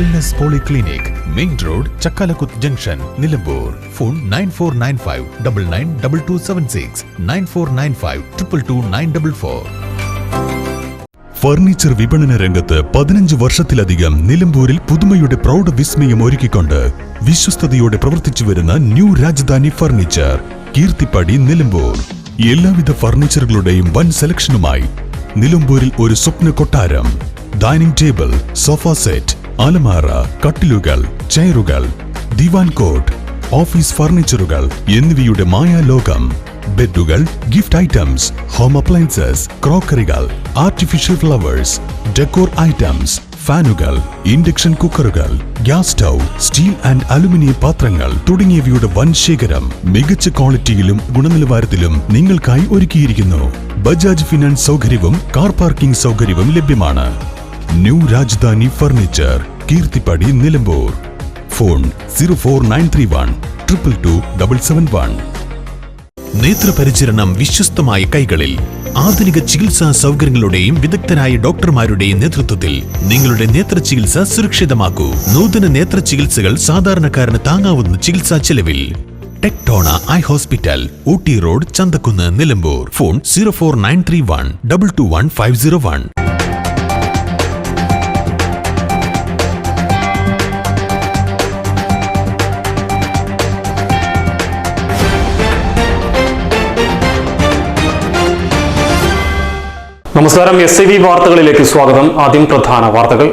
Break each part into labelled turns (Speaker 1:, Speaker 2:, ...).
Speaker 1: Wellness polyclinic main road Chakkalakuth junction Nilambur phone nine four nine five double nine double two seven six nine four nine five triple two nine double four furniture വിപണന രംഗത്ത് പതിനഞ്ച് വർഷത്തിലധികം നിലമ്പൂരിൽ പുതുമയുടെ പ്രൗഢ വിസ്മയം ഒരുക്കിക്കൊണ്ട് വിശ്വസ്തയോടെ പ്രവർത്തിച്ചു വരുന്ന ന്യൂ രാജധാനി ഫർണിച്ചർ കീർത്തിപ്പടി നിലമ്പൂർ. എല്ലാവിധ ഫർണിച്ചറുകളുടെയും വൻ സെലക്ഷനുമായി നിലമ്പൂരിൽ ഒരു സ്വപ്ന കൊട്ടാരം ഡൈനിങ് ടേബിൾ സോഫ സെറ്റ് അലമാര കട്ടിലുകൾ ചെയറുകൾ ദിവാൻ കോട്ട് ഓഫീസ് ഫർണിച്ചറുകൾ എന്നിവയുടെ മായാലോകം. ബെഡുകൾ ഗിഫ്റ്റ് ഐറ്റംസ് ഹോം അപ്ലയൻസസ് ക്രോക്കറികൾ ആർട്ടിഫിഷ്യൽ ഫ്ലവേഴ്സ് ഡെക്കോർ ഐറ്റംസ് ഫാനുകൾ induction കുക്കറുകൾ gas stove steel and aluminium പാത്രങ്ങൾ തുടങ്ങിയവയുടെ വൻ ശേഖരം മികച്ച ക്വാളിറ്റിയിലും ഗുണനിലവാരത്തിലും നിങ്ങൾക്കായി ഒരുക്കിയിരിക്കുന്നു. ബജാജ് ഫിനാൻസ് സൗകര്യവും കാർ പാർക്കിംഗ് സൗകര്യവും ലഭ്യമാണ്. New Rajadhani furniture Keerthippadi Nilambur. Phone zero four nine three one triple two double seven one. നേത്രപരിചരണം വിശ്വസ്തമായ കൈകളിൽ ആധുനിക ചികിത്സാ സൗകര്യങ്ങളുടെയും വിദഗ്ധരായ ഡോക്ടർമാരുടെയും നേതൃത്വത്തിൽ നിങ്ങളുടെ നേത്ര ചികിത്സ സുരക്ഷിതമാക്കൂ. നൂതന നേത്ര ചികിത്സകൾ സാധാരണക്കാരന് താങ്ങാവുന്ന ചികിത്സാ ചെലവിൽ. Tectona eye hospital Ooty road Chanthakkunnu Nilambur. Phone zero four nine three one double two one five zero one.
Speaker 2: നമസ്കാരം. എസ് ഐ വി വാർത്തകളിലേക്ക് സ്വാഗതം. ആദ്യം പ്രധാന വാർത്തകൾ.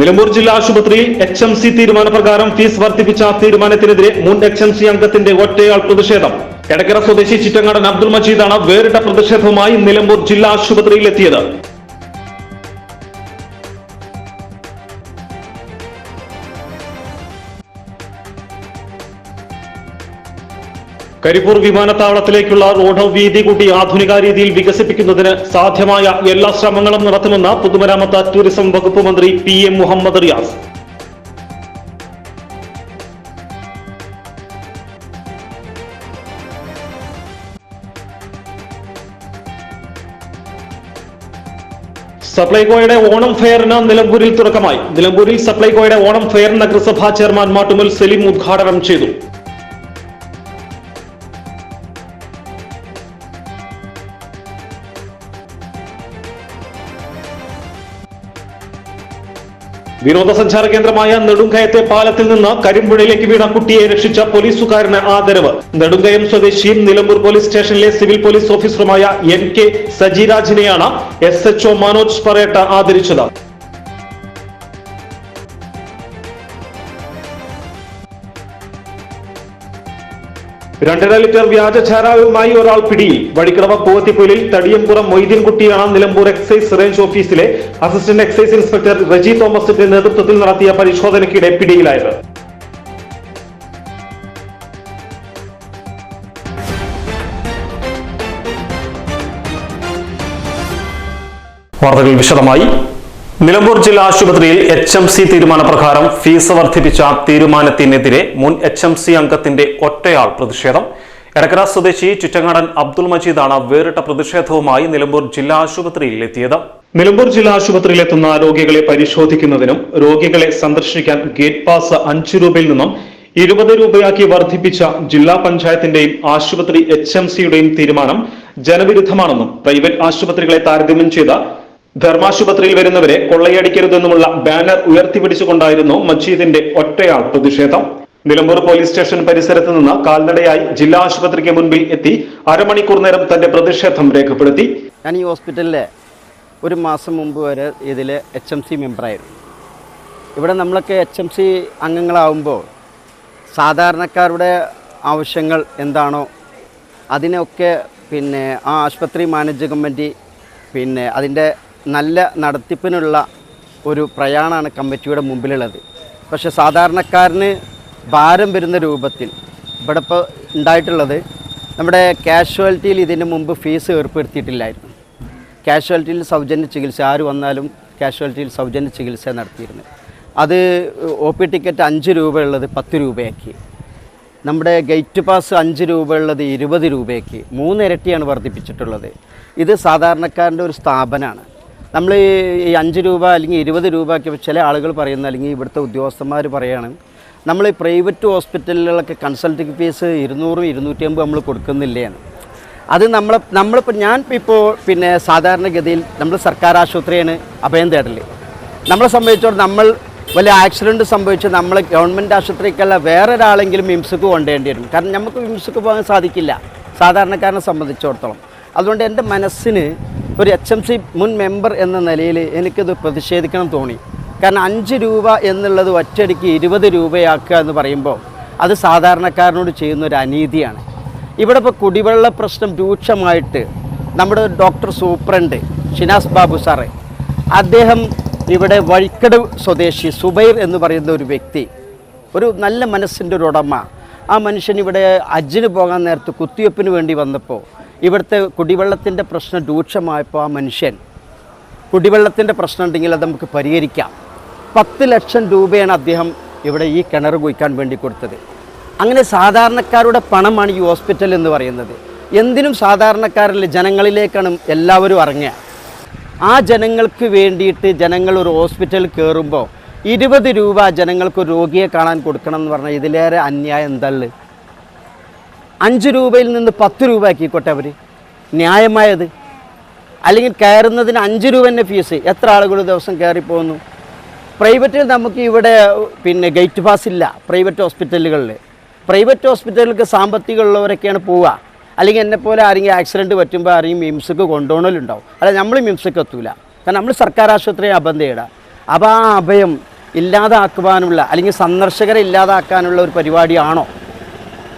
Speaker 3: നിലമ്പൂർ ജില്ലാ ആശുപത്രിയിൽ എച്ച് എം സി തീരുമാനപ്രകാരം ഫീസ് വർദ്ധിപ്പിച്ച തീരുമാനത്തിനെതിരെ മുൻ എച്ച് എം സി അംഗത്തിന്റെ ഒറ്റയാൾ പ്രതിഷേധം. എടക്കര സ്വദേശി ചിറ്റങ്ങാടൻ അബ്ദുൾ മജീദാണ് വേറിട്ട പ്രതിഷേധവുമായി നിലമ്പൂർ ജില്ലാ ആശുപത്രിയിൽ എത്തിയത് കരിപ്പൂർ വിമാനത്താവളത്തിലേക്കുള്ള റോഡ് വീതി കൂട്ടി ആധുനിക രീതിയിൽ വികസിപ്പിക്കുന്നതിന് സാധ്യമായ എല്ലാ ശ്രമങ്ങളും നടത്തുമെന്ന് പൊതുമരാമത്ത് ടൂറിസം വകുപ്പ് മന്ത്രി പി എം മുഹമ്മദ് റിയാസ്. സപ്ലൈകോയുടെ ഓണം ഫെയറിന് നിലമ്പൂരിൽ തുടക്കമായി. നിലമ്പൂരിൽ സപ്ലൈകോയുടെ ഓണം ഫെയർ നഗരസഭാ ചെയർമാൻ മാട്ടുമൽ സലീം ഉദ്ഘാടനം ചെയ്തു. വിനോദസഞ്ചാര കേന്ദ്രമായ നെടുങ്കയത്തെ പാലത്തിൽ നിന്ന് കരിമ്പുഴയിലേക്ക് വീണ കുട്ടിയെ രക്ഷിച്ച പോലീസുകാരന് ആദരവ്. നെടുങ്കയം സ്വദേശിയും നിലമ്പൂർ പോലീസ് സ്റ്റേഷനിലെ സിവിൽ പോലീസ് ഓഫീസറുമായ N K സജിരാജിനെയാണ് S H O Manoj Parayatta ആദരിച്ചത്. രണ്ടര ലിറ്റർ വ്യാജ ചാരാവുമായി ഒരാൾ പിടിയിൽ. വഴിക്കടവ പൂവത്തിപ്പൊയിലിൽ തടിയംപുറം മൊയ്തീൻകുട്ടിയാണ് നിലമ്പൂർ എക്സൈസ് റേഞ്ച് ഓഫീസിലെ അസിസ്റ്റന്റ് എക്സൈസ് ഇൻസ്പെക്ടർ റജി തോമസിന്റെ നേതൃത്വത്തിൽ നടത്തിയ പരിശോധനയ്ക്കിടെ പിടിയിലായത്.
Speaker 2: വാർത്തകൾ വിശദമായി. നിലമ്പൂർ ജില്ലാ ആശുപത്രിയിൽ എച്ച് എം സി തീരുമാനപ്രകാരം ഫീസ് വർദ്ധിപ്പിച്ച തീരുമാനത്തിനെതിരെ മുൻ എച്ച് എം സി അംഗത്തിന്റെ ഒറ്റയാൾ പ്രതിഷേധം. എടക്കര സ്വദേശി ചുറ്റങ്ങാടൻ അബ്ദുൾ മജീദാണ് വേറിട്ട പ്രതിഷേധവുമായി നിലമ്പൂർ ജില്ലാ ആശുപത്രിയിൽ എത്തിയത്.
Speaker 3: നിലമ്പൂർ ജില്ലാ ആശുപത്രിയിലെത്തുന്ന രോഗികളെ പരിശോധിക്കുന്നതിനും രോഗികളെ സന്ദർശിക്കാൻ ഗേറ്റ് പാസ് അഞ്ച് രൂപയിൽ നിന്നും ഇരുപത് രൂപയാക്കി വർദ്ധിപ്പിച്ച ജില്ലാ പഞ്ചായത്തിന്റെയും ആശുപത്രി എച്ച് എം സിയുടെയും തീരുമാനം ജനവിരുദ്ധമാണെന്നും പ്രൈവറ്റ് ആശുപത്രികളെ താരതമ്യം ചെയ്ത ധർമാശുപത്രിയിൽ വരുന്നവരെ കൊള്ളയടിക്കരുതെന്നുമുള്ള ബാനർ ഉയർത്തിപ്പിടിച്ചുകൊണ്ടായിരുന്നു മജീദിന്റെ ഒറ്റയാൾ പ്രതിഷേധം. നിലമ്പൂർ പോലീസ് സ്റ്റേഷൻ പരിസരത്ത് നിന്ന് കാൽനടയായി ജില്ലാ ആശുപത്രിക്ക് മുൻപിൽ എത്തി അരമണിക്കൂർ നേരം തന്റെ പ്രതിഷേധം രേഖപ്പെടുത്തി.
Speaker 4: ഞാൻ ഈ ഹോസ്പിറ്റലിലെ ഒരു മാസം മുമ്പ് വരെ ഇതിൽ എച്ച് എം സി മെമ്പറായിരുന്നു. ഇവിടെ നമ്മളൊക്കെ എച്ച് എം സി അംഗങ്ങളാവുമ്പോൾ സാധാരണക്കാരുടെ ആവശ്യങ്ങൾ എന്താണോ അതിനൊക്കെ പിന്നെ ആ ആശുപത്രി മാനേജ് കമ്മിറ്റി പിന്നെ അതിന്റെ നല്ല നടത്തിപ്പിനുള്ള ഒരു പ്രയാണമാണ് കമ്മിറ്റിയുടെ മുമ്പിലുള്ളത്. പക്ഷെ സാധാരണക്കാരന് ഭാരം വരുന്ന രൂപത്തിൽ ഇവിടെ ഇപ്പോൾ ഉണ്ടായിട്ടുള്ളത് നമ്മുടെ കാഷ്വാലിറ്റിയിൽ ഇതിന് മുമ്പ് ഫീസ് ഏർപ്പെടുത്തിയിട്ടില്ലായിരുന്നു. കാഷ്വാലിറ്റിയിൽ സൗജന്യ ചികിത്സ ആര് വന്നാലും കാഷ്വാലിറ്റിയിൽ സൗജന്യ ചികിത്സ നടത്തിയിരുന്നു. അത് ഒ പി ടിക്കറ്റ് അഞ്ച് രൂപയുള്ളത് പത്ത് രൂപയാക്കി. നമ്മുടെ ഗേറ്റ് പാസ് അഞ്ച് രൂപയുള്ളത് ഇരുപത് രൂപയ്ക്ക്. മൂന്നിരട്ടിയാണ് വർദ്ധിപ്പിച്ചിട്ടുള്ളത്. ഇത് സാധാരണക്കാരന്റെ ഒരു സ്ഥാപനമാണ്. നമ്മൾ ഈ അഞ്ച് രൂപ അല്ലെങ്കിൽ ഇരുപത് രൂപയ്ക്ക് ചില ആളുകൾ പറയുന്ന അല്ലെങ്കിൽ ഇവിടുത്തെ ഉദ്യോഗസ്ഥന്മാർ പറയുകയാണ് നമ്മൾ പ്രൈവറ്റ് ഹോസ്പിറ്റലുകളൊക്കെ കൺസൾട്ടിങ് ഫീസ് ഇരുന്നൂറും ഇരുന്നൂറ്റി അമ്പത് നമ്മൾ കൊടുക്കുന്നില്ലേന്ന് അത് നമ്മൾ നമ്മളിപ്പോൾ ഞാൻ ഇപ്പോൾ പിന്നെ സാധാരണഗതിയിൽ നമ്മൾ സർക്കാർ ആശുപത്രിയാണ് അഭയം തേടൽ നമ്മളെ സംബന്ധിച്ചോളം നമ്മൾ വലിയ ആക്സിഡന്റ് സംഭവിച്ച് നമ്മൾ ഗവൺമെന്റ് ആശുപത്രിക്കല്ല വേറൊരാളെങ്കിലും മിംസുക്ക് കൊണ്ടുവേണ്ടി വരും. കാരണം നമുക്ക് മിംസുക്ക് പോകാൻ സാധിക്കില്ല സാധാരണക്കാരനെ സംബന്ധിച്ചിടത്തോളം. അതുകൊണ്ട് എന്റെ മനസ്സിന് ഒരു എച്ച് എം സി മുൻ മെമ്പർ എന്ന നിലയിൽ എനിക്കത് പ്രതിഷേധിക്കണം തോന്നി. കാരണം അഞ്ച് രൂപ എന്നുള്ളത് ഒറ്റയടിക്ക് ഇരുപത് രൂപയാക്കുക എന്ന് പറയുമ്പോൾ അത് സാധാരണക്കാരനോട് ചെയ്യുന്ന ഒരു അനീതിയാണ്. ഇവിടെ ഇപ്പോൾ കുടിവെള്ള പ്രശ്നം രൂക്ഷമായിട്ട് നമ്മുടെ doctor superintendent Shinas Babu sir അദ്ദേഹം ഇവിടെ വഴിക്കട് സ്വദേശി സുബൈർ എന്ന് പറയുന്ന ഒരു വ്യക്തി ഒരു നല്ല മനസ്സിന്റെ ഒരു ഉടമ. ആ മനുഷ്യൻ ഇവിടെ അജ്ജിന് പോകാൻ നേരത്ത് കുത്തിവെപ്പിന് വേണ്ടി വന്നപ്പോൾ ഇവിടുത്തെ കുടിവെള്ളത്തിന്റെ പ്രശ്നം രൂക്ഷമായപ്പോൾ ആ മനുഷ്യൻ കുടിവെള്ളത്തിന്റെ പ്രശ്നം ഉണ്ടെങ്കിൽ അത് നമുക്ക് പരിഹരിക്കാം. പത്ത് ലക്ഷം രൂപയാണ് അദ്ദേഹം ഇവിടെ ഈ കിണർ കുഴിക്കാൻ വേണ്ടി കൊടുത്തത്. അങ്ങനെ സാധാരണക്കാരുടെ പണമാണ് ഈ ഹോസ്പിറ്റൽ എന്ന് പറയുന്നത്. എന്തിനും സാധാരണക്കാരിലെ ജനങ്ങളിലേക്കാണ് എല്ലാവരും ഇറങ്ങുക. ആ ജനങ്ങൾക്ക് വേണ്ടിയിട്ട് ജനങ്ങൾ ഒരു ഹോസ്പിറ്റൽ കയറുമ്പോൾ ഇരുപത് രൂപ ജനങ്ങൾക്ക് രോഗിയെ കാണാൻ കൊടുക്കണം എന്ന് പറഞ്ഞാൽ ഇതിലേറെ അന്യായം എന്തള്ളു. അഞ്ച് രൂപയിൽ നിന്ന് പത്ത് രൂപ ആക്കിക്കോട്ടെ അവർ ന്യായമായത്. അല്ലെങ്കിൽ കയറുന്നതിന് അഞ്ച് രൂപ തന്നെ ഫീസ് എത്ര ആളുകൾ ദിവസം കയറിപ്പോകുന്നു പ്രൈവറ്റിൽ നമുക്ക് ഇവിടെ പിന്നെ ഗേറ്റ് പാസ് ഇല്ല. പ്രൈവറ്റ് ഹോസ്പിറ്റലുകളിൽ പ്രൈവറ്റ് ഹോസ്പിറ്റലുകൾക്ക് സാമ്പത്തികമുള്ളവരൊക്കെയാണ് പോവുക. അല്ലെങ്കിൽ എന്നെ പോലെ ആരെങ്കിലും ആക്സിഡന്റ് പറ്റുമ്പോൾ ആരെങ്കിലും മിംസക്ക് കൊണ്ടുപോകണലുണ്ടാവും അല്ല നമ്മൾ മിംസക്ക് എത്തൂല. കാരണം നമ്മൾ സർക്കാർ ആശുപത്രി തേടുക അപ്പോൾ ആ അഭയം ഇല്ലാതാക്കുവാനുള്ള അല്ലെങ്കിൽ സന്ദർശകരെ ഇല്ലാതാക്കാനുള്ള ഒരു പരിപാടിയാണോ?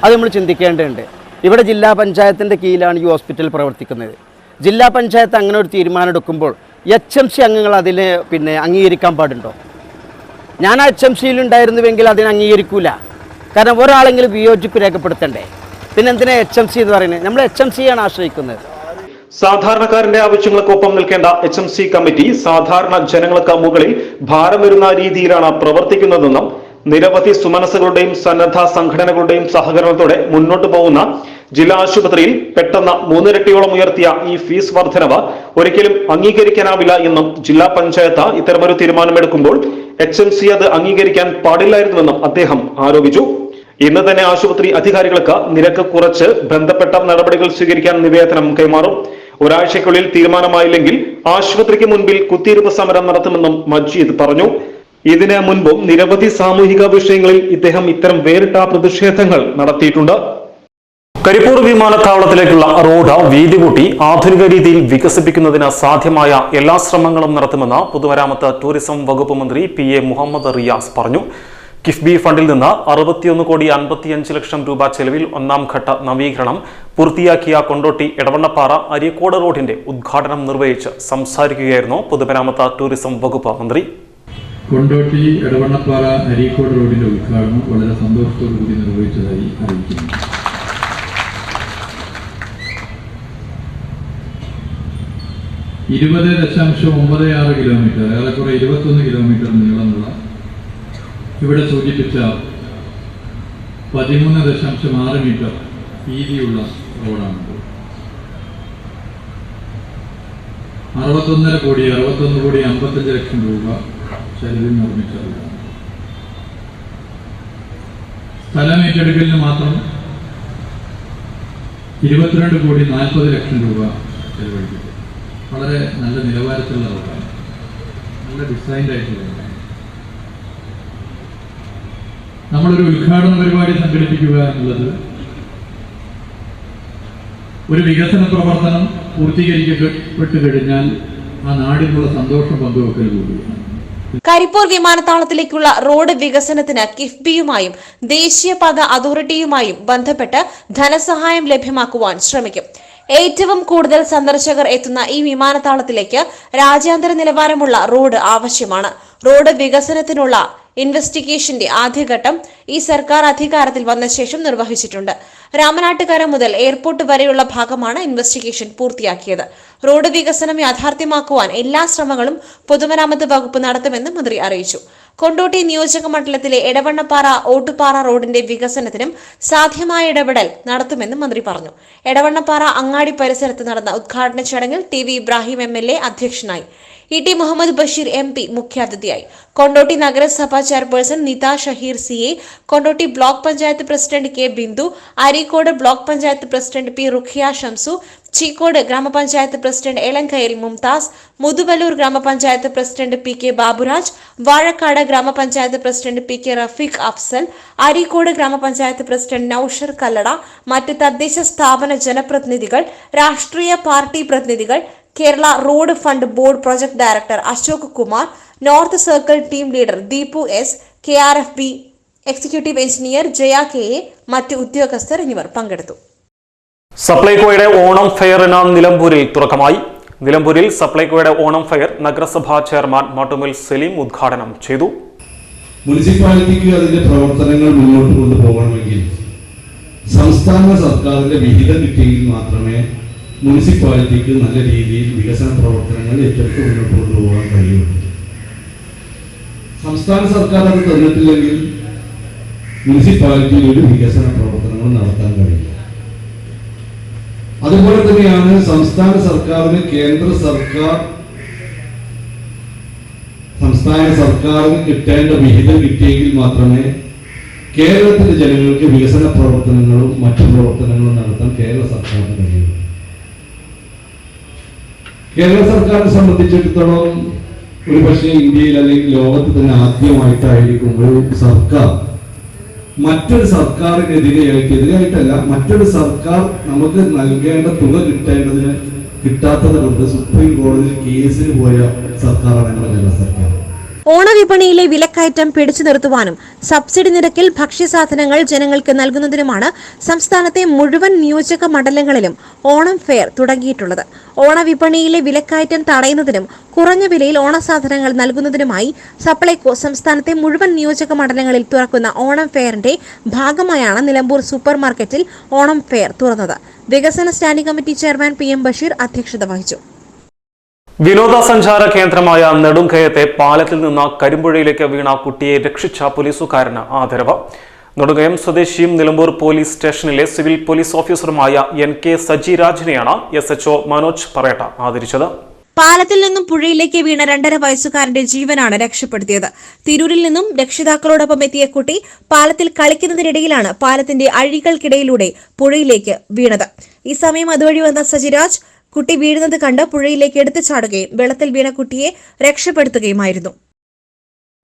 Speaker 4: അത് നമ്മൾ ചിന്തിക്കേണ്ടതുണ്ട്. ഇവിടെ ജില്ലാ പഞ്ചായത്തിന്റെ കീഴിലാണ് ഈ ഹോസ്പിറ്റൽ പ്രവർത്തിക്കുന്നത്. ജില്ലാ പഞ്ചായത്ത് അങ്ങനെ ഒരു തീരുമാനം എടുക്കുമ്പോൾ എച്ച് എം സി അംഗങ്ങൾ അതിന് പിന്നെ അംഗീകരിക്കാൻ പാടുണ്ടോ? ഞാൻ ആ എച്ച് എം സിയിൽ ഉണ്ടായിരുന്നുവെങ്കിൽ അതിനെ അംഗീകരിക്കൂല. കാരണം ഒരാളെങ്കിലും വിയോജിപ്പ് രേഖപ്പെടുത്തണ്ടേ? പിന്നെ എന്തിനാ എച്ച് എം സി എന്ന് പറയുന്നത്? നമ്മൾ എച്ച് എം സിയാണ് ആശ്രയിക്കുന്നത്.
Speaker 3: സാധാരണക്കാരന്റെ ആവശ്യങ്ങൾക്കൊപ്പം നിൽക്കേണ്ട എച്ച് എം സി കമ്മിറ്റി സാധാരണ ജനങ്ങൾക്ക് മുകളിൽ ഭാരം വരുന്ന രീതിയിലാണ് പ്രവർത്തിക്കുന്നതെന്നും നിരവധി സുമനസുകളുടെയും സന്നദ്ധ സംഘടനകളുടെയും സഹകരണത്തോടെ മുന്നോട്ടു പോകുന്ന ജില്ലാ ആശുപത്രിയിൽ പെട്ടെന്ന് മൂന്നിരട്ടിയോളം ഉയർത്തിയ ഈ ഫീസ് വർധനവ് ഒരിക്കലും അംഗീകരിക്കാനാവില്ല എന്നും ജില്ലാ പഞ്ചായത്ത് ഇത്തരമൊരു തീരുമാനമെടുക്കുമ്പോൾ എച്ച് എം സി അത് അംഗീകരിക്കാൻ പാടില്ലായിരുന്നുവെന്നും അദ്ദേഹം ആരോപിച്ചു. ഇന്ന് തന്നെ ആശുപത്രി അധികാരികൾക്ക് നിരക്ക് കുറച്ച് ബന്ധപ്പെട്ട നടപടികൾ സ്വീകരിക്കാൻ നിവേദനം കൈമാറും. ഒരാഴ്ചയ്ക്കുള്ളിൽ തീരുമാനമായില്ലെങ്കിൽ ആശുപത്രിക്ക് മുൻപിൽ കുത്തിയിരുപ്പ് സമരം നടത്തുമെന്നും മജീദ് പറഞ്ഞു. ഇതിന് മുൻപും നിരവധി സാമൂഹിക വിഷയങ്ങളിൽ ഇദ്ദേഹം ഇത്തരം വേറിട്ട പ്രതിഷേധങ്ങൾ നടത്തിയിട്ടുണ്ട്.
Speaker 2: കരിപ്പൂർ വിമാനത്താവളത്തിലേക്കുള്ള റോഡ് വീതി കൂട്ടി ആധുനിക രീതിയിൽ വികസിപ്പിക്കുന്നതിന് സാധ്യമായ എല്ലാ ശ്രമങ്ങളും നടത്തുമെന്ന് പൊതുമരാമത്ത് ടൂറിസം വകുപ്പ് മന്ത്രി പി എ മുഹമ്മദ് റിയാസ് പറഞ്ഞു. കിഫ്ബി ഫണ്ടിൽ നിന്ന് അറുപത്തിയൊന്ന് കോടി അൻപത്തിയഞ്ച് ലക്ഷം രൂപ ചെലവിൽ ഒന്നാം ഘട്ട നവീകരണം പൂർത്തിയാക്കിയ കൊണ്ടോട്ടി എടവണ്ണപ്പാറ അരിക്കോട് റോഡിന്റെ ഉദ്ഘാടനം നിർവഹിച്ച് സംസാരിക്കുകയായിരുന്നു പൊതുമരാമത്ത് ടൂറിസം വകുപ്പ് മന്ത്രി.
Speaker 5: കൊണ്ടോട്ടി എടവണ്ണപ്പാറ അരീക്കോട് റോഡിന്റെ ഉദ്ഘാടനം വളരെ സന്തോഷത്തോടു കൂടി നിർവഹിച്ചതായി അറിയിക്കുന്നു. ഇരുപത് ദശാംശം ഒമ്പത് ആറ് കിലോമീറ്റർ ഏറെക്കുറെ ഇരുപത്തൊന്ന് കിലോമീറ്റർ നീളമുള്ള ഇവിടെ സൂചിപ്പിച്ച പതിമൂന്ന് ദശാംശം ആറ് മീറ്റർ വീതിയുള്ള റോഡാണ് അറുപത്തൊന്നര കോടി അറുപത്തൊന്ന് കോടി അമ്പത്തഞ്ച് ലക്ഷം രൂപ ചെലവിൽ നിർമ്മിച്ചതാണ് സ്ഥലം ഏറ്റെടുക്കലിന് മാത്രം ഇരുപത്തിരണ്ട് കോടി നാൽപ്പത് ലക്ഷം രൂപ ചെലവഴിക്കും വളരെ നല്ല നിലവാരത്തിലുള്ള റോഡാണ്. നല്ല ഡിസൈൻഡ് ആയിട്ടുള്ള റോഡാണ്. നമ്മളൊരു ഉദ്ഘാടന പരിപാടി സംഘടിപ്പിക്കുക എന്നുള്ളത് ഒരു വികസന പ്രവർത്തനം പൂർത്തീകരിക്കപ്പെട്ടു കഴിഞ്ഞാൽ ആ നാടിനുള്ള സന്തോഷം പങ്കുവെക്കൽ കൂടിയാണ്.
Speaker 6: കരിപ്പൂർ വിമാനത്താവളത്തിലേക്കുള്ള റോഡ് വികസനത്തിന് കിഫ്ബിയുമായും ദേശീയപാത അതോറിറ്റിയുമായും ബന്ധപ്പെട്ട് ധനസഹായം ലഭ്യമാക്കുവാൻ ശ്രമിക്കും. ഏറ്റവും കൂടുതൽ സന്ദർശകർ എത്തുന്ന ഈ വിമാനത്താവളത്തിലേക്ക് രാജ്യാന്തര നിലവാരമുള്ള റോഡ് ആവശ്യമാണ്. റോഡ് വികസനത്തിനുള്ള ഇൻവെസ്റ്റിഗേഷന്റെ ആദ്യഘട്ടം ഈ സർക്കാർ അധികാരത്തിൽ വന്ന ശേഷം നിർവഹിച്ചിട്ടുണ്ട്. രാമനാട്ടുകര മുതൽ എയർപോർട്ട് വരെയുള്ള ഭാഗമാണ് ഇൻവെസ്റ്റിഗേഷൻ പൂർത്തിയാക്കിയത്. റോഡ് വികസനം യാഥാർത്ഥ്യമാക്കുവാൻ എല്ലാ ശ്രമങ്ങളും പൊതുമരാമത്ത് വകുപ്പ് നടത്തുമെന്ന് മന്ത്രി അറിയിച്ചു. കൊണ്ടോട്ടി നിയോജക മണ്ഡലത്തിലെ എടവണ്ണപ്പാറ ഓട്ടുപാറ റോഡിന്റെ വികസനത്തിനും സാധ്യമായ ഇടപെടൽ നടത്തുമെന്ന് മന്ത്രി പറഞ്ഞു. എടവണ്ണപ്പാറ അങ്ങാടി പരിസരത്ത് നടന്ന ഉദ്ഘാടന ചടങ്ങിൽ T V Ibrahim M L A അധ്യക്ഷനായി. E T Muhammad Basheer M P മുഖ്യാതിഥിയായി. കൊണ്ടോട്ടി നഗരസഭാ chairperson Nitha Shaheer C A Kondotty block panchayat president K Bindu Areekode block panchayat president P Rukhiya Shamsu Cheekode ഗ്രാമപഞ്ചായത്ത് president Elankayil Mumtaz Muthuvallur ഗ്രാമപഞ്ചായത്ത് president P K Baburaj Vazhakkad ഗ്രാമപഞ്ചായത്ത് president P K Rafeeq Afsal Areekode ഗ്രാമപഞ്ചായത്ത് president Noushar Kallada മറ്റ് തദ്ദേശ സ്ഥാപന ജനപ്രതിനിധികൾ രാഷ്ട്രീയ party പ്രതിനിധികൾ Kerala road fund board project director Ashok Kumar north circle team leader Deepu S K R F B executive engineer Jaya K A മറ്റ് ഉദ്യോഗസ്ഥർ എന്നിവർ പങ്കെടുത്തു.
Speaker 2: സപ്ലൈകോയുടെ ഓണം ഫെയറിന് നിലമ്പൂരിൽ തുടക്കമായി. നിലമ്പൂരിൽ സപ്ലൈകോയുടെ ഓണം ഫെയർ നഗരസഭാ ചെയർമാൻ മാട്ടുമിൽ സലീം ഉദ്ഘാടനം ചെയ്തു.
Speaker 7: മുനിസിപ്പാലിറ്റിക്ക് അതിന്റെ പ്രവർത്തനങ്ങൾ മുന്നോട്ട് കൊണ്ടുപോകണമെങ്കിൽ സംസ്ഥാന സർക്കാരിന്റെ വിഹിതം കിട്ടിയെങ്കിൽ മാത്രമേ മുനിസിപ്പാലിറ്റിക്ക് നല്ല രീതിയിൽ വികസന പ്രവർത്തനങ്ങൾ ഏറ്റെടുത്ത് മുന്നോട്ട് കൊണ്ടുപോകാൻ കഴിയുള്ളൂ സംസ്ഥാന സർക്കാർ അത് തന്നിട്ടില്ലെങ്കിൽ മുനിസിപ്പാലിറ്റിയിൽ ഒരു വികസന പ്രവർത്തനങ്ങൾ നടത്താൻ കഴിയില്ല. അതുപോലെ തന്നെയാണ് സംസ്ഥാന സർക്കാരിന് കേന്ദ്ര സർക്കാർ സംസ്ഥാന സർക്കാരിന് കിട്ടേണ്ട വിഹിതം കിട്ടിയെങ്കിൽ മാത്രമേ കേരളത്തിലെ ജനങ്ങൾക്ക് വികസന പ്രവർത്തനങ്ങളും മറ്റു പ്രവർത്തനങ്ങളും നടത്താൻ കേരള സർക്കാരിന് കഴിയുള്ളൂ കേരള സർക്കാരിനെ സംബന്ധിച്ചിടത്തോളം ഒരു പക്ഷേ ഇന്ത്യയിൽ അല്ലെങ്കിൽ ലോകത്ത് തന്നെ ആദ്യമായിട്ടായിരിക്കും ഒരു സർക്കാർ. മറ്റൊരു സർക്കാരിനെതിരെയായിട്ട് എതിരായിട്ടല്ല മറ്റൊരു സർക്കാർ നമുക്ക് നൽകേണ്ട തുക കിട്ടേണ്ടതിന് കിട്ടാത്തത് കൊണ്ട് സുപ്രീം കോടതിയിൽ കേസിന് പോയ സർക്കാരാണ് കേരള സർക്കാർ.
Speaker 6: ഓണവിപണിയിലെ വിലക്കയറ്റം പിടിച്ചു നിർത്തുവാനും സബ്സിഡി നിരക്കിൽ ഭക്ഷ്യസാധനങ്ങൾ ജനങ്ങൾക്ക് നൽകുന്നതിനുമാണ് സംസ്ഥാനത്തെ മുഴുവൻ നിയോജക മണ്ഡലങ്ങളിലും ഓണം ഫെയർ തുടങ്ങിയിട്ടുള്ളത്. ഓണവിപണിയിലെ വിലക്കയറ്റം തടയുന്നതിനും കുറഞ്ഞ വിലയിൽ ഓണസാധനങ്ങൾ നൽകുന്നതിനുമായി സപ്ലൈകോ സംസ്ഥാനത്തെ മുഴുവൻ നിയോജക മണ്ഡലങ്ങളിൽ തുറക്കുന്ന ഓണം ഫെയറിന്റെ ഭാഗമായാണ് നിലമ്പൂർ സൂപ്പർ മാർക്കറ്റിൽ ഓണം ഫെയർ തുറന്നത്. വികസന standing committee chairman P M Basheer അധ്യക്ഷത വഹിച്ചു.
Speaker 2: വിനോദസഞ്ചാര കേന്ദ്രമായ നെടുങ്കയത്തെ പാലത്തിൽ നിന്ന് കരിമ്പുഴയിലേക്ക് വീണ കുട്ടിയെ രക്ഷിച്ച പോലീസുകാരന് ആദരവ്. നെടുങ്കയം സ്വദേശിയും നിലമ്പൂർ പോലീസ് സ്റ്റേഷനിലെ സിവിൽ പോലീസ് ഓഫീസറുമായ N K സജിരാജിനെയാണ് S H O Manoj Parayatta ആദരിച്ചത്.
Speaker 6: പാലത്തിൽ നിന്നും പുഴയിലേക്ക് വീണ രണ്ടര വയസ്സുകാരന്റെ ജീവനാണ് രക്ഷപ്പെടുത്തിയത്. തിരൂരിൽ നിന്നും രക്ഷിതാക്കളോടൊപ്പം എത്തിയ കുട്ടി പാലത്തിൽ കളിക്കുന്നതിനിടയിലാണ് പാലത്തിന്റെ അഴികൾക്കിടയിലൂടെ പുഴയിലേക്ക് വീണത്. ഈ സമയം അതുവഴി വന്ന സജിരാജ് കുട്ടി വീഴുന്നത് കണ്ട് പുഴയിലേക്ക് എടുത്തു ചാടുകയും വെള്ളത്തിൽ വീണ കുട്ടിയെ രക്ഷപ്പെടുത്തുകയുമായിരുന്നു.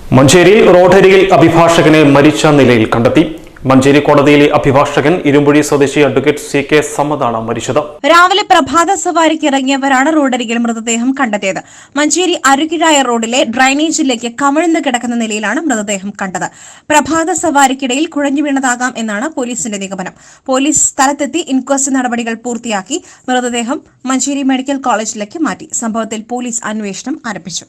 Speaker 2: മഞ്ചേരിയിൽ റോഡരികിൽ അഭിഭാഷകനെ മരിച്ച നിലയിൽ കണ്ടെത്തി. മഞ്ചേരി കോടതിയിലെ അഭിഭാഷകൻ ഇരുമ്പുഴി സ്വദേശി അഡ്വക്കേറ്റ് സി കെ സമ്മതാണ് മരിച്ചത്.
Speaker 6: രാവിലെ പ്രഭാത സവാരിക്ക് ഇറങ്ങിയവരാണ് റോഡരികിൽ മൃതദേഹം കണ്ടെത്തിയത്. മഞ്ചേരി അരുകിഴായ റോഡിലെ ഡ്രൈനേജിലേക്ക് കമിഴ്ന്നു കിടക്കുന്ന നിലയിലാണ് മൃതദേഹം കണ്ടത്. പ്രഭാത സവാരിക്കിടയിൽ കുഴഞ്ഞു വീണതാകാം എന്നാണ് പോലീസിന്റെ നിഗമനം. പോലീസ് സ്ഥലത്തെത്തി ഇൻക്വസ്റ്റ് നടപടികൾ പൂർത്തിയാക്കി മൃതദേഹം മഞ്ചേരി മെഡിക്കൽ കോളേജിലേക്ക് മാറ്റി. സംഭവത്തിൽ പോലീസ് അന്വേഷണം ആരംഭിച്ചു.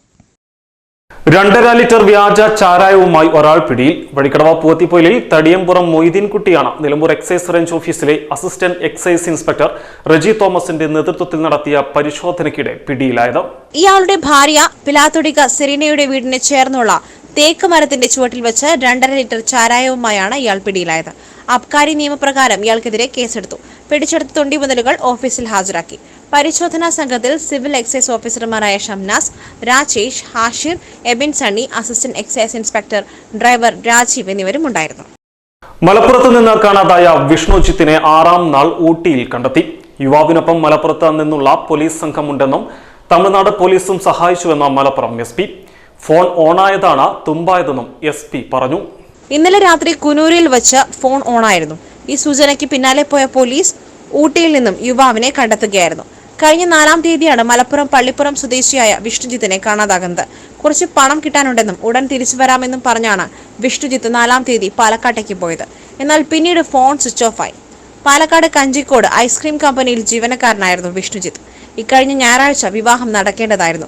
Speaker 2: രണ്ടര ലിറ്റർ വ്യാജ ചാരായവുമായി ഒരാൾ പിടിയിൽ. വഴിക്കടവ പൂവത്തിപ്പൊയിലിൽ തടിയമ്പുറം മൊയ്തീൻകുട്ടിയാണ് നിലമ്പൂർ എക്സൈസ് റേഞ്ച് ഓഫീസിലെ അസിസ്റ്റന്റ് എക്സൈസ് ഇൻസ്പെക്ടർ റജി തോമസിന്റെ നേതൃത്വത്തിൽ നടത്തിയ പരിശോധനയ്ക്കിടെ പിടിയിലായത്.
Speaker 6: ഇയാളുടെ ഭാര്യ പിലാത്തൊടിക സെറീനയുടെ വീടിന് ചേർന്നുള്ള തേക്ക് മരത്തിന്റെ ചുവട്ടിൽ വെച്ച് രണ്ടര ലിറ്റർ ചാരായവുമായാണ് ഇയാൾ പിടിയിലായത്. അബ്കാരി നിയമപ്രകാരം ഇയാൾക്കെതിരെ കേസെടുത്തു. പിടിച്ചെടുത്ത തൊണ്ടി മുതലുകൾ ഓഫീസിൽ ഹാജരാക്കി. പരിശോധനാ സംഘത്തിൽ സിവിൽ എക്സൈസ് ഓഫീസർമാരായ Shamnas Rajesh Hashir Ebin Sunny assistant excise inspector driver Rajeev എന്നിവരും ഉണ്ടായിരുന്നു.
Speaker 2: മലപ്പുറത്ത് നിന്ന് കാണാതായ വിഷ്ണുജിത്തിനെ ആറാം നാൾ ഊട്ടിയിൽ കണ്ടെത്തി. യുവാവിനൊപ്പം മലപ്പുറത്ത് നിന്നുള്ള പോലീസ് സംഘമുണ്ടെന്നും തമിഴ്നാട് പോലീസും സഹായിച്ചുവെന്ന മലപ്പുറം എസ് പി. ഫോൺ ഓണായതാണ് തുമ്പായതെന്നും എസ് പി പറഞ്ഞു.
Speaker 6: ഇന്നലെ രാത്രി കുനൂരിൽ വച്ച് ഫോൺ ഓണായിരുന്നു. ഈ സൂചനയ്ക്ക് പിന്നാലെ പോയ പോലീസ് ഊട്ടിയിൽ നിന്നും യുവാവിനെ കണ്ടെത്തുകയായിരുന്നു. കഴിഞ്ഞ നാലാം തീയതിയാണ് മലപ്പുറം പള്ളിപ്പുറം സ്വദേശിയായ വിഷ്ണുജിത്തിനെ കാണാതാകുന്നത്. കുറച്ച് പണം കിട്ടാനുണ്ടെന്നും ഉടൻ തിരിച്ചു വരാമെന്നും പറഞ്ഞാണ് വിഷ്ണുജിത്ത് നാലാം തീയതി പാലക്കാട്ടേക്ക് പോയത്. എന്നാൽ പിന്നീട് ഫോൺ സ്വിച്ച് ഓഫായി പാലക്കാട് കഞ്ചിക്കോട് ഐസ്ക്രീം കമ്പനിയിൽ ജീവനക്കാരനായിരുന്നു വിഷ്ണുജിത്ത്. ഇക്കഴിഞ്ഞ ഞായറാഴ്ച വിവാഹം നടക്കേണ്ടതായിരുന്നു.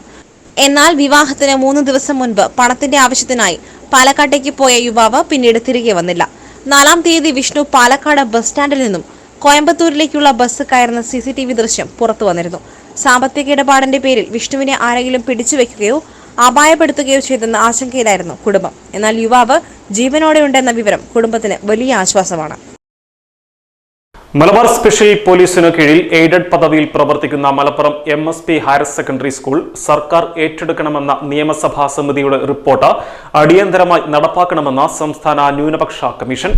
Speaker 6: എന്നാൽ വിവാഹത്തിന് മൂന്ന് ദിവസം മുൻപ് പണത്തിന്റെ ആവശ്യത്തിനായി പാലക്കാട്ടേക്ക് പോയ യുവാവ് പിന്നീട് തിരികെ വന്നില്ല. നാലാം തീയതി വിഷ്ണു പാലക്കാട് ബസ് സ്റ്റാൻഡിൽ നിന്നും കോയമ്പത്തൂരിലേക്കുള്ള ബസ് കയറുന്ന സി സി ടി വി ദൃശ്യം പുറത്തു വന്നിരുന്നു. സാമ്പത്തിക ഇടപാടിന്റെ പേരിൽ വിഷ്ണുവിനെ ആരെങ്കിലും പിടിച്ചു പിടിച്ചുവെക്കുകയോ അപായപ്പെടുത്തുകയോ ചെയ്തെന്ന ആശങ്കയിലായിരുന്നു കുടുംബം. എന്നാൽ യുവാവ് ജീവനോടെയുണ്ടെന്ന വിവരം കുടുംബത്തിന് വലിയ ആശ്വാസമാണ്.
Speaker 2: മലബാർ സ്പെഷ്യൽ പോലീസിനു കീഴിൽ എയ്ഡഡ് പദവിയിൽ പ്രവർത്തിക്കുന്ന Malappuram M S P higher secondary school സർക്കാർ ഏറ്റെടുക്കണമെന്ന നിയമസഭാ സമിതിയുടെ റിപ്പോർട്ട് അടിയന്തരമായി നടപ്പാക്കണമെന്ന സംസ്ഥാന ന്യൂനപക്ഷ കമ്മീഷൻ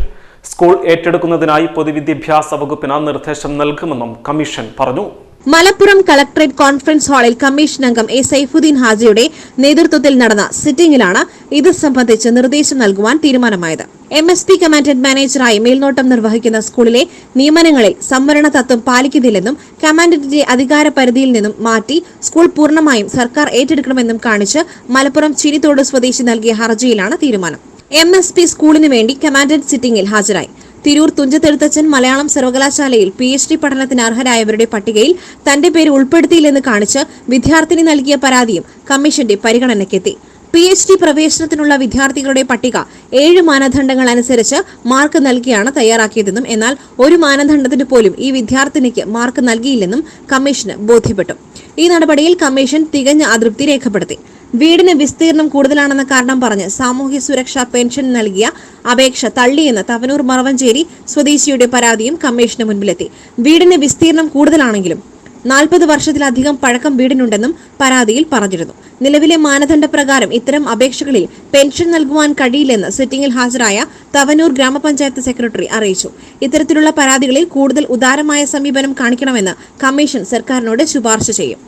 Speaker 2: സ്കൂൾ ഏറ്റെടുക്കുന്നതിനായി പൊതുവിദ്യാഭ്യാസ വകുപ്പിന് നിർദ്ദേശം നൽകുമെന്നും കമ്മീഷൻ പറഞ്ഞു.
Speaker 6: മലപ്പുറം കളക്ടറേറ്റ് കോൺഫറൻസ് ഹാളിൽ കമ്മീഷൻ അംഗം എ സൈഫുദ്ദീൻ ഹാജിയുടെ നേതൃത്വത്തിൽ നടന്ന സിറ്റിംഗിലാണ് ഇത് സംബന്ധിച്ച് നിർദ്ദേശം നൽകുവാൻ തീരുമാനമായത്. എം എസ് പി കമാൻഡന്റ് മാനേജറായി മേൽനോട്ടം നിർവഹിക്കുന്ന സ്കൂളിലെ നിയമനങ്ങളിൽ സംവരണ തത്വം പാലിക്കുന്നില്ലെന്നും കമാൻഡന്റിന്റെ അധികാര പരിധിയിൽ നിന്നും മാറ്റി സ്കൂൾ പൂർണമായും സർക്കാർ ഏറ്റെടുക്കണമെന്നും കാണിച്ച് മലപ്പുറം ചിനിത്തോട് സ്വദേശി നൽകിയ ഹർജിയിലാണ് തീരുമാനം. എം എസ് പി സ്കൂളിന് വേണ്ടി കമാൻഡന്റ് സിറ്റിംഗിൽ ഹാജരായി. തിരൂർ തുഞ്ചത്തെഴുത്തച്ഛൻ മലയാളം സർവകലാശാലയിൽ പി എച്ച് ഡി പഠനത്തിന് അർഹരായവരുടെ പട്ടികയിൽ തന്റെ പേര് ഉൾപ്പെടുത്തിയില്ലെന്ന് കാണിച്ച് വിദ്യാർത്ഥിനി നൽകിയ പരാതിയും കമ്മീഷന്റെ പരിഗണനയ്ക്കെത്തി. പി എച്ച് ഡി പ്രവേശനത്തിനുള്ള വിദ്യാർത്ഥികളുടെ പട്ടിക ഏഴ് മാനദണ്ഡങ്ങൾ അനുസരിച്ച് മാർക്ക് നൽകിയാണ് തയ്യാറാക്കിയതെന്നും എന്നാൽ ഒരു മാനദണ്ഡത്തിന് പോലും ഈ വിദ്യാർത്ഥിനിക്ക് മാർക്ക് നൽകിയില്ലെന്നും കമ്മീഷന് ബോധ്യപ്പെട്ടു. ഈ നടപടിയിൽ കമ്മീഷൻ തികഞ്ഞ അതൃപ്തി രേഖപ്പെടുത്തി. വീടിന് വിസ്തീർണം കൂടുതലാണെന്ന കാരണം പറഞ്ഞ് സാമൂഹ്യ സുരക്ഷാ പെൻഷൻ നൽകിയ അപേക്ഷ തള്ളിയെന്ന് തവനൂർ മറവഞ്ചേരി സ്വദേശിയുടെ പരാതിയും കമ്മീഷന് മുൻപിലെത്തി. വീടിന് വിസ്തീർണം കൂടുതലാണെങ്കിലും നാൽപ്പത് വർഷത്തിലധികം പഴക്കം വീടിനുണ്ടെന്നും പരാതിയിൽ പറഞ്ഞിരുന്നു. നിലവിലെ മാനദണ്ഡപ്രകാരം ഇത്തരം അപേക്ഷകളിൽ പെൻഷൻ നൽകുവാൻ കഴിയില്ലെന്ന് സിറ്റിംഗിൽ ഹാജരായ തവനൂർ ഗ്രാമപഞ്ചായത്ത് സെക്രട്ടറി അറിയിച്ചു. ഇത്തരത്തിലുള്ള പരാതികളിൽ കൂടുതൽ ഉദാരമായ സമീപനം കാണിക്കണമെന്ന് കമ്മീഷൻ സർക്കാരിനോട് ശുപാർശ ചെയ്യും.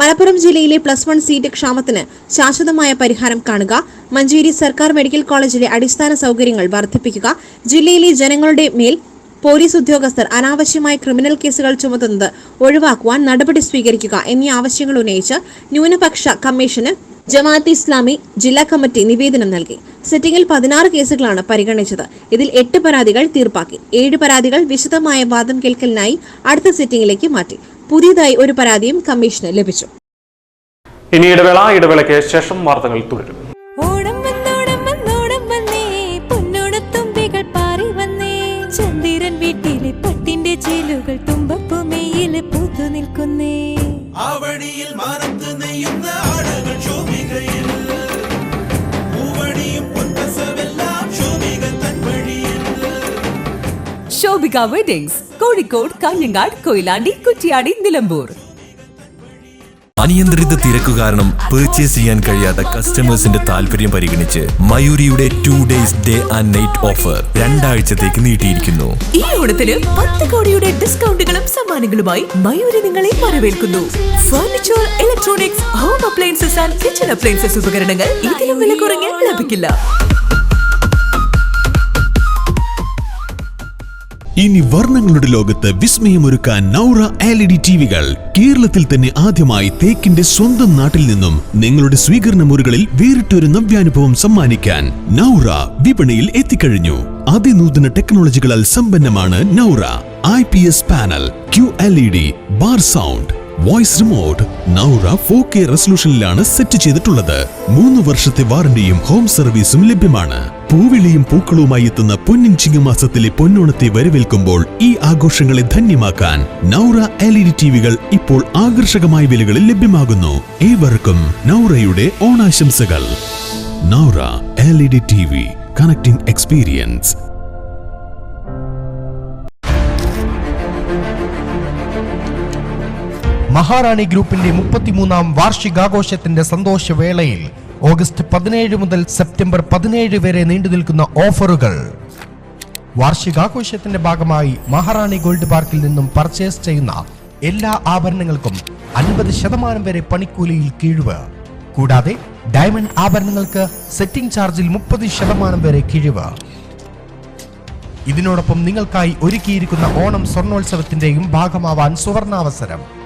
Speaker 6: മലപ്പുറം ജില്ലയിലെ പ്ലസ് വൺ സീറ്റ് ക്ഷാമത്തിന് ശാശ്വതമായ പരിഹാരം കാണുക മഞ്ചേരി സർക്കാർ മെഡിക്കൽ കോളേജിലെ അടിസ്ഥാന സൗകര്യങ്ങൾ വർദ്ധിപ്പിക്കുക ജില്ലയിലെ ജനങ്ങളുടെ മേൽ പോലീസ് ഉദ്യോഗസ്ഥർ അനാവശ്യമായി ക്രിമിനൽ കേസുകൾ ചുമത്തുന്നത് ഒഴിവാക്കുവാൻ നടപടി സ്വീകരിക്കുക എന്നീ ആവശ്യങ്ങൾ ഉന്നയിച്ച് ന്യൂനപക്ഷ കമ്മീഷന് ജമാഅത്ത് ഇസ്ലാമി ജില്ലാ കമ്മിറ്റി നിവേദനം നൽകി. സിറ്റിംഗിൽ പതിനാറ് കേസുകളാണ് പരിഗണിച്ചത്. ഇതിൽ എട്ട് പരാതികൾ തീർപ്പാക്കി. ഏഴ് പരാതികൾ വിശദമായ വാദം കേൾക്കലിനായി അടുത്ത സിറ്റിംഗിലേക്ക് മാറ്റി. പുതിയതായി ഒരു പരാതിയും കമ്മീഷന് ലഭിച്ചു.
Speaker 2: ഇനി ഇടവേള ഇടവേളയ്ക്ക് ശേഷം വാർത്തകൾ തുടരും.
Speaker 8: വെഡിങ്സ് കോഴിക്കോട് കാഞ്ഞങ്ങാട് കൊയിലാണ്ടി കുറ്റിയാടി നിലമ്പൂർ.
Speaker 9: അനിയന്ത്രിത തിരക്ക് കാരണം പർച്ചേസ് ചെയ്യാൻ കഴിയാത്ത കസ്റ്റമേഴ്സിന്റെ താല്പര്യം പരിഗണിച്ച് മയൂരിയുടെ two days day and night offer രണ്ടാഴ്ചത്തേക്ക് നീട്ടിയിരിക്കുന്നു.
Speaker 8: ഈ ഓണത്തിന് പത്ത് കോടിയുടെ ഡിസ്കൗണ്ടുകളും സമ്മാനങ്ങളുമായി മയൂരി നിങ്ങളെ വരവേൽക്കുന്നു. Furniture electronics home appliances and kitchen appliances ഉപകരണങ്ങൾ ഇതിലും വില കുറഞ്ഞ് ലഭിക്കില്ല.
Speaker 1: ഇനി വർണങ്ങളുടെ ലോകത്ത് വിസ്മയമൊരുക്കാൻ നൗറ എൽ ഇ ഡി ടിവികൾ കേരളത്തിൽ തന്നെ ആദ്യമായി തേക്കിന്റെ സ്വന്തം നാട്ടിൽ നിന്നും നിങ്ങളുടെ സ്വീകരണ മുറികളിൽ വേറിട്ടൊരു നവ്യാനുഭവം സമ്മാനിക്കാൻ നൗറ വിപണിയിൽ എത്തിക്കഴിഞ്ഞു. അതിനൂതന ടെക്നോളജികളാൽ സമ്പന്നമാണ് Naura. I P S panel Q L E D bar sound voice remote Naura four K റെസൊല്യൂഷനിലാണ് set ചെയ്തിട്ടുള്ളത്. മൂന്ന് വർഷത്തെ വാറന്റിയും ഹോം സർവീസും ലഭ്യമാണ്. പൂവിളിയും പൂക്കളുമായി എത്തുന്ന പൊന്നിൻ ചിങ്ങമാസത്തിലെ പൊന്നോണത്തെ വരവേൽക്കുമ്പോൾ ഈ ആഘോഷങ്ങളെ ധന്യമാക്കാൻ നൗറ എൽ ഇ ഡി ടിവികൾ ഇപ്പോൾ ആകർഷകമായ വിലകളിൽ ലഭ്യമാകുന്നു. ഏവർക്കും നൗറയുടെ ഓണാശംസകൾ. Naura L E D T V connecting experience.
Speaker 10: Maharani ഗ്രൂപ്പിന്റെ മുപ്പത്തിമൂന്നാം വാർഷികാഘോഷത്തിന്റെ സന്തോഷവേളയിൽ ഓഗസ്റ്റ് പതിനേഴ് മുതൽ സെപ്റ്റംബർ പതിനേഴ് വരെ നീണ്ടു നിൽക്കുന്ന ഓഫറുകൾ. വാർഷികാഘോഷത്തിന്റെ ഭാഗമായി മഹാറാണി ഗോൾഡ് പാർക്കിൽ നിന്നും പർച്ചേസ് ചെയ്യുന്ന എല്ലാ ആഭരണങ്ങൾക്കും അൻപത് ശതമാനം വരെ പണിക്കൂലിയിൽ കിഴിവ്. കൂടാതെ ഡയമണ്ട് ആഭരണങ്ങൾക്ക് സെറ്റിംഗ് ചാർജിൽ മുപ്പത് ശതമാനം വരെ കിഴിവ്. ഇതിനോടൊപ്പം നിങ്ങൾക്കായി ഒരുക്കിയിരിക്കുന്ന ഓണം സ്വർണോത്സവത്തിന്റെയും ഭാഗമാവാൻ സുവർണാവസരം.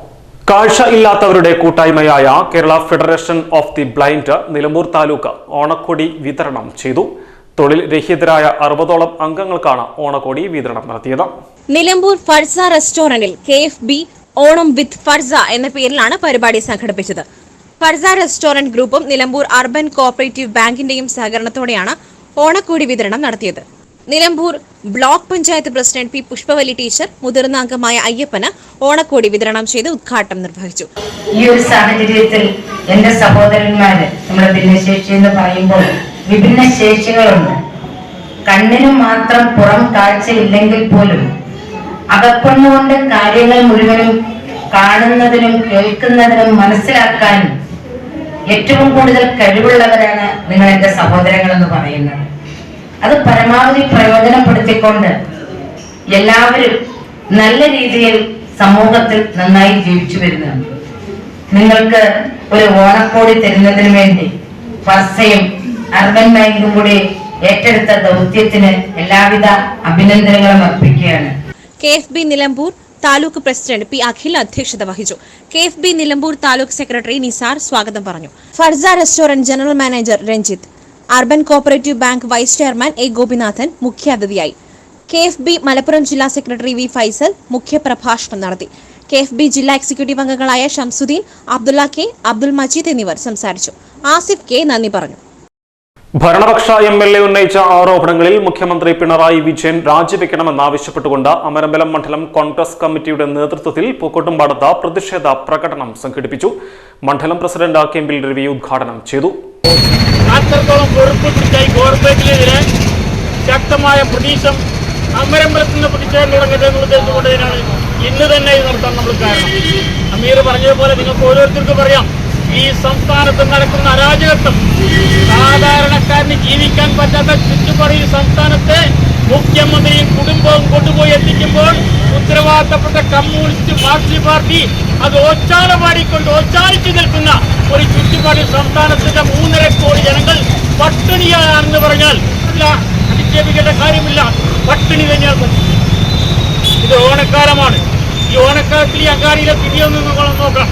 Speaker 2: കാഴ്ച ഇല്ലാത്തവരുടെ കൂട്ടായ്മയായ Kerala federation of the blind Nilambur taluk ഓണക്കൊടി വിതരണം ചെയ്തു. തൊഴിൽ രഹിതരായ അറുപതോളം അംഗങ്ങൾക്കാണ് ഓണക്കൊടി വിതരണം നടത്തിയത്.
Speaker 6: നിലമ്പൂർ ഫർസ റെസ്റ്റോറന്റിൽ K F B Onam with Farsa എന്ന പേരിലാണ് പരിപാടി സംഘടിപ്പിച്ചത്. ഫർസ റെസ്റ്റോറന്റ് ഗ്രൂപ്പും നിലമ്പൂർ അർബൻ കോഓപ്പറേറ്റീവ് ബാങ്കിന്റെയും സഹകരണത്തോടെയാണ് ഓണക്കോടി വിതരണം നടത്തിയത്. Nilambur block panchayat president P Pushpavalli teacher മുതിർന്ന അംഗമായ അയ്യപ്പന് ഓണക്കോടി വിതരണം ചെയ്ത് ഉദ്ഘാടനം നിർവഹിച്ചു.
Speaker 11: ഈ ഒരു സാഹചര്യത്തിൽ എന്റെ സഹോദരന്മാര് നമ്മുടെ ഭിന്നശേഷി എന്ന് പറയുമ്പോൾ വിഭിന്ന ശേഷികളുണ്ട്. കണ്ണിന് മാത്രം പുറം കാഴ്ച ഇല്ലെങ്കിൽ പോലും അകക്കൊണ്ടുകൊണ്ട് കാര്യങ്ങൾ മുഴുവനും കാണുന്നതിനും കേൾക്കുന്നതിനും മനസ്സിലാക്കാനും ഏറ്റവും കൂടുതൽ കഴിവുള്ളവരാണ് നിങ്ങൾ എന്റെ സഹോദരങ്ങൾ എന്ന് പറയുന്നത്. അത് പരമാവധി പ്രയോജനപ്പെടുത്തിക്കൊണ്ട് എല്ലാവരും നല്ല രീതിയിൽ സമൂഹത്തിൽ നന്നായി ജീവിച്ചു വരുന്നുണ്ട് നിങ്ങൾക്ക് ഒരു ഓണക്കോടി തരുന്നതിന് വേണ്ടി ഫർസയും അർബൻ ബാങ്കും കൂടി ഏറ്റെടുത്ത ദൗത്യത്തിന് എല്ലാവിധ അഭിനന്ദനങ്ങളും അർപ്പിക്കുകയാണ്.
Speaker 6: K F B Nilambur taluk president P Akhil അധ്യക്ഷത വഹിച്ചു. K F B Nilambur taluk secretary Nisar സ്വാഗതം പറഞ്ഞു. Farsa restaurant general manager Ranjith. Urban cooperative bank vice chairman A Gopinathan മുഖ്യാതിഥിയായി. കെ എഫ് ബി മലപ്പുറം ജില്ലാ സെക്രട്ടറി വി ഫൈസൽ മുഖ്യപ്രഭാഷണം നടത്തി. K F B ജില്ലാ executive അംഗങ്ങളായ ഷംസുദ്ദീൻ അബ്ദുള്ള കെ അബ്ദുൽ മജീദ് എന്നിവർ സംസാരിച്ചു. ആസിഫ് കെ നന്ദി പറഞ്ഞു.
Speaker 2: ഭരണപക്ഷ എം എൽ എ ഉന്നയിച്ച ആരോപണങ്ങളിൽ മുഖ്യമന്ത്രി പിണറായി വിജയൻ രാജിവെക്കണമെന്നാവശ്യപ്പെട്ടുകൊണ്ട് അമരമ്പലം മണ്ഡലം കോൺഗ്രസ് കമ്മിറ്റിയുടെ നേതൃത്വത്തിൽ പൂക്കോട്ടുംപാടത്ത് പ്രതിഷേധ പ്രകടനം സംഘടിപ്പിച്ചു. മണ്ഡലം പ്രസിഡന്റ് കെമ്പിൽ രവി ഉദ്ഘാടനം ചെയ്തു.
Speaker 12: അത്രത്തോളം പിടിച്ചായി ഗവൺമെന്റിനെതിരെ ശക്തമായ പ്രതീക്ഷം അമരമ്പലത്തിൽ നിന്ന് പ്രതിഷേധം തുടങ്ങരുത് എന്ന് ഉദ്ദേശിച്ചുകൊണ്ടതിനാണ് ഇന്ന് തന്നെ ഇത് നടത്താൻ നമ്മൾ കാരണം. അമീർ പറഞ്ഞതുപോലെ നിങ്ങൾക്ക് ഓരോരുത്തർക്കും പറയാം ഈ സംസ്ഥാനത്ത് നടക്കുന്ന അരാജകത്വം സാധാരണക്കാരന് ജീവിക്കാൻ പറ്റാത്ത ചുറ്റുപാട് ഈ സംസ്ഥാനത്തെ മുഖ്യമന്ത്രിയും കുടുംബവും കൊണ്ടുപോയി എത്തിക്കുമ്പോൾ ഉത്തരവാദിത്തപ്പെട്ട കമ്മ്യൂണിസ്റ്റ് മാർക്സി പാർട്ടി അത് ഓച്ചാടമാടിക്കൊണ്ട് നിൽക്കുന്ന ഒരു ചുറ്റുപാടിൽ സംസ്ഥാനത്തിന്റെ മൂന്നര കോടി ജനങ്ങൾ പട്ടിണിയാണെന്ന് പറഞ്ഞാൽ ഇല്ല അധിക്ഷേപിക്കേണ്ട കാര്യമില്ല. പട്ടിണി തന്നെയാണ് ഇത് ഓണക്കാലമാണ്. ഈ ഓണക്കാലത്തിൽ ഈ അങ്ങാടിയിലെ സ്ഥിതിയൊന്നും നമ്മൾ നോക്കാം.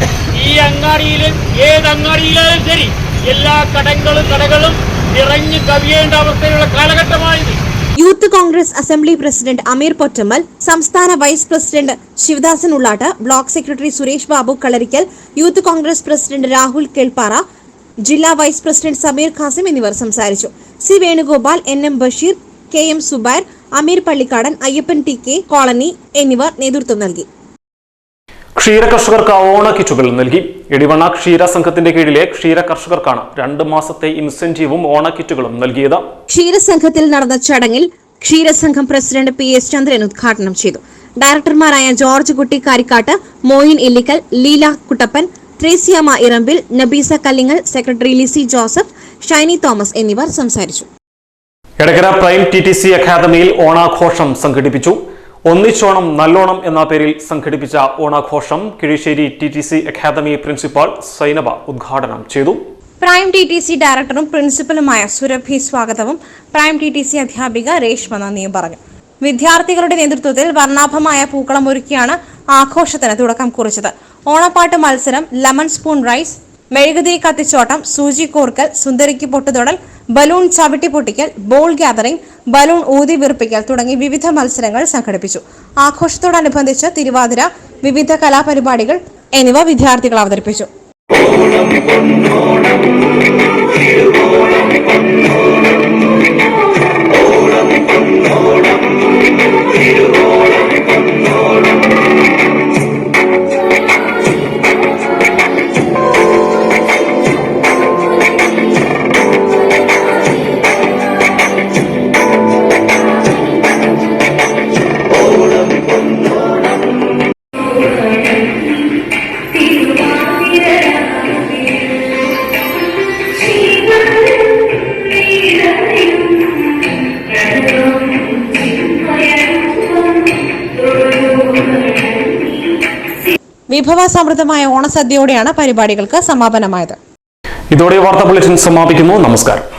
Speaker 12: ഈ അങ്ങാടിയിൽ ഏത് അങ്ങാടിയിലായാലും ശരി എല്ലാ കടകളും കടകളും നിറഞ്ഞു കവിയേണ്ട അവസ്ഥയിലുള്ള കാലഘട്ടമായത്
Speaker 6: youth Congress assembly president Ameer Pottammal സംസ്ഥാന vice president Sivadasan Ullattu block secretary Suresh Babu Kalarikkal youth Congress president Rahul Kelpara ജില്ലാ വൈസ് പ്രസിഡന്റ് സമീർ ഖാസിം എന്നിവർ സംസാരിച്ചു. C Venugopal N M Basheer K M Subair Ameer Pallikkadan Ayyappan T K colony എന്നിവർ നേതൃത്വം നൽകി.
Speaker 2: ക്ഷീര കർഷകർക്ക് ഓണ കിറ്റുകൾ നൽകി. ഇടിവണ്ണ ക്ഷീര സംഘത്തിന്റെ കീഴിലെ ക്ഷീര കർഷകർക്കാണ് രണ്ട് മാസത്തെ ഇൻസെന്റീവും ഓണ കിറ്റുകളും നൽകിയത്.
Speaker 6: ക്ഷീരസംഘത്തിൽ നടന്ന ചടങ്ങിൽ ക്ഷീരസംഘം പ്രസിഡന്റ് പി എസ് ചന്ദ്രൻ ഉദ്ഘാടനം ചെയ്തു. ഡയറക്ടർമാരായ George Kutty Karikkattu Moeen Illikkal Leela Kuttappan Thresiamma ഇറമ്പിൽ Nabeesa Kallingal secretary Lissy Joseph Shiny Thomas എന്നിവർ സംസാരിച്ചു.
Speaker 2: Edakkara prime T T C അക്കാദമിയിൽ ഓണാഘോഷം സംഘടിപ്പിച്ചു. ഒന്നിച്ചോണം നല്ലോണം എന്ന പേരിൽ സംഘടിപ്പിച്ച ഓണാഘോഷം Kizhissery T T C academy principal Zainaba ഉദ്ഘാടനം ചെയ്തു.
Speaker 6: പ്രൈം ടി ടി സി ഡയറക്ടറും പ്രിൻസിപ്പലുമായ സുരഭി സ്വാഗതവും പ്രൈം ടി ടി സി അധ്യാപിക രേഷ്മ നന്ദിയും പറഞ്ഞു. വിദ്യാർത്ഥികളുടെ നേതൃത്വത്തിൽ വർണാഭമായ പൂക്കളം ഒരുക്കിയാണ് ആഘോഷത്തിന് തുടക്കം കുറിച്ചത്. ഓണപ്പാട്ട് മത്സരം ലെമൺ സ്പൂൺ റൈസ് മെഴുകുതിരി കത്തിച്ചോട്ടം സൂചി കോർക്കൽ സുന്ദരിക്ക് പൊട്ടുതൊടൽ ബലൂൺ ചവിട്ടി പൊട്ടിക്കൽ ബോൾ ഗ്യാതറിംഗ് ബലൂൺ ഊതി വീർപ്പിക്കൽ തുടങ്ങി വിവിധ മത്സരങ്ങൾ സംഘടിപ്പിച്ചു. ആഘോഷത്തോടനുബന്ധിച്ച് തിരുവാതിര വിവിധ കലാപരിപാടികൾ എന്നിവ വിദ്യാർത്ഥികൾ അവതരിപ്പിച്ചു. വിഭവസമൃദ്ധമായ ഓണസദ്യയോടെയാണ് പരിപാടികൾക്ക് സമാപനമായത്.
Speaker 2: ഇതോടെ വാർത്താ ബുള്ളറ്റിൻ സമാപിക്കുന്നു. നമസ്കാരം.